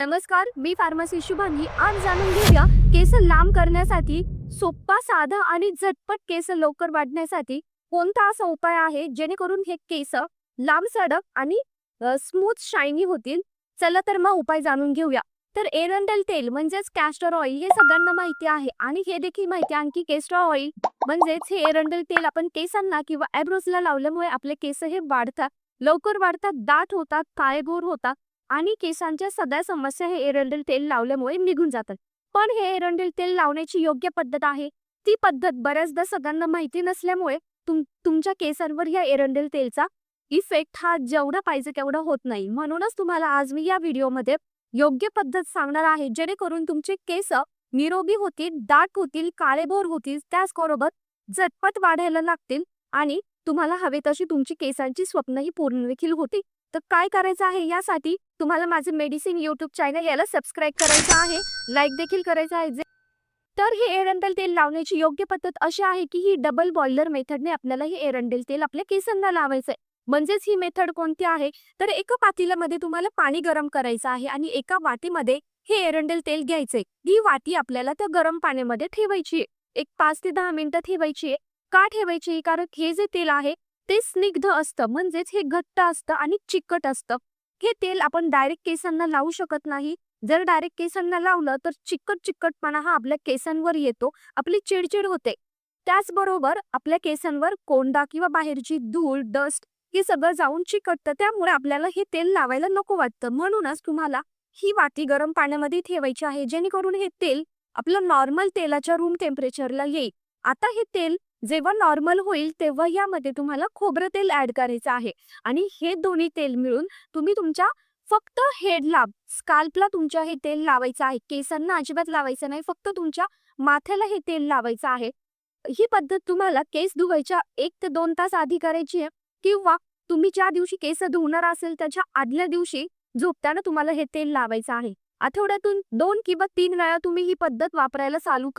नमस्कार मी फार्मसी शुभांगी. आज जाणून घेऊया केस लांब करण्यासाठी सोप्पा साधा आणि झटपट केस लवकर वाढण्यासाठी कोणता असा उपाय आहे? जेणेकरून हे केस लांब सडक आणि स्मूथ शायनी होतील. चला तर मग उपाय जाणून घेऊया. तर एरंडेल तेल म्हणजेच कॅस्टर ऑइल हे सगळ्यांना माहिती आहे आणि हे देखील माहिती आहे आणखी केस्टर ऑइल म्हणजेच हे एरंडेल तेल आपण केसांना किंवा ॲब्रोजला लावल्यामुळे आपले केस हे वाढतात. लवकर वाढतात दाट होतात काळेगोर होतात. आणि केसांच्या सगळ्या समस्या हे एरंडेल तेल लावल्यामुळे निघून जातात. पण हे एरंडेल तेल लावण्याची योग्य पद्धत आहे? ती पद्धत बऱ्याचदा सगळ्यांना माहिती नसल्यामुळे तुम तुमच्या केसांवर या एरंडेल तेलचा इफेक्ट हा जेवढा पाहिजे तेवढा होत नाही. म्हणूनच तुम्हाला आज मी या व्हिडिओमध्ये योग्य पद्धत सांगणार आहे. जेणेकरून तुमचे केस निरोगी होतील दाट होतील काळेभोर होतील त्याचबरोबर झटपट वाढायला लागतील आणि तुम्हाला हवे तशी तुमची केसांची स्वप्नही पूर्ण देखील होतील. तर काय करायचं आहे यासाठी तुम्हाला माझे मेडिसिन युट्यूब चॅनल याला सबस्क्राईब करायचं आहे. लाईक देखील करायचं आहे. जे- तर हे एरंडेल तेल लावण्याची योग्य पद्धत अशी आहे की ही डबल बॉयलर मेथडने आपल्याला हे एरंडेल तेल आपल्या केसांना लावायचं आहे म्हणजेच ही मेथड कोणती आहे? तर एका पातेल्यामध्ये तुम्हाला पाणी गरम करायचं आहे आणि एका वाटीमध्ये हे एरंडेल तेल घ्यायचंय. ही वाटी आपल्याला त्या गरम पाण्यामध्ये ठेवायची आहे. एक पाच ते दहा मिनिटं ठेवायची आहे. का ठेवायची कारण हे जे तेल आहे ते स्निग्ध असतं. म्हणजेच हे घट्ट असतं आणि चिकट असतं. हे तेल आपण डायरेक्ट केसांना लावू शकत नाही. जर डायरेक्ट केसांना लावलं तर चिकट चिकटपणा हा आपल्या केसांवर येतो. आपली चिडचिड होते. त्याचबरोबर आपल्या केसांवर कोंडा किंवा बाहेरची धूळ डस्ट हे सगळं जाऊन चिकटतं. त्यामुळे आपल्याला हे तेल लावायला नको वाटतं. म्हणूनच तुम्हाला ही वाटी गरम पाण्यामध्ये ठेवायची आहे. जेणेकरून हे तेल आपलं नॉर्मल तेलाच्या रूम टेम्परेचरला येईल. आता हे तेल जेव्हा नॉर्मल होईल तेव्हा यामध्ये तुम्हाला खोबरं तेल ऍड करायचं आहे. आणि हे दोन्ही तेल मिळून तुम्ही तुमच्या फक्त हेडला स्काल्पला तुमच्या हे तेल लावायचं आहे. केसांना अजिबात लावायचं नाही फक्त तुमच्या माथ्याला हे तेल लावायचं आहे. ही पद्धत तुम्हाला केस धुवायच्या एक ते दोन तास आधी करायची आहे. किंवा तुम्ही ज्या दिवशी केस धुवणार असेल त्याच्या आदल्या दिवशी झोपताना तुम्हाला हे तेल लावायचं आहे. आठवड्यातून दोन किंवा तीन वेळा तुम्ही ही पद्धत वापरायला चालू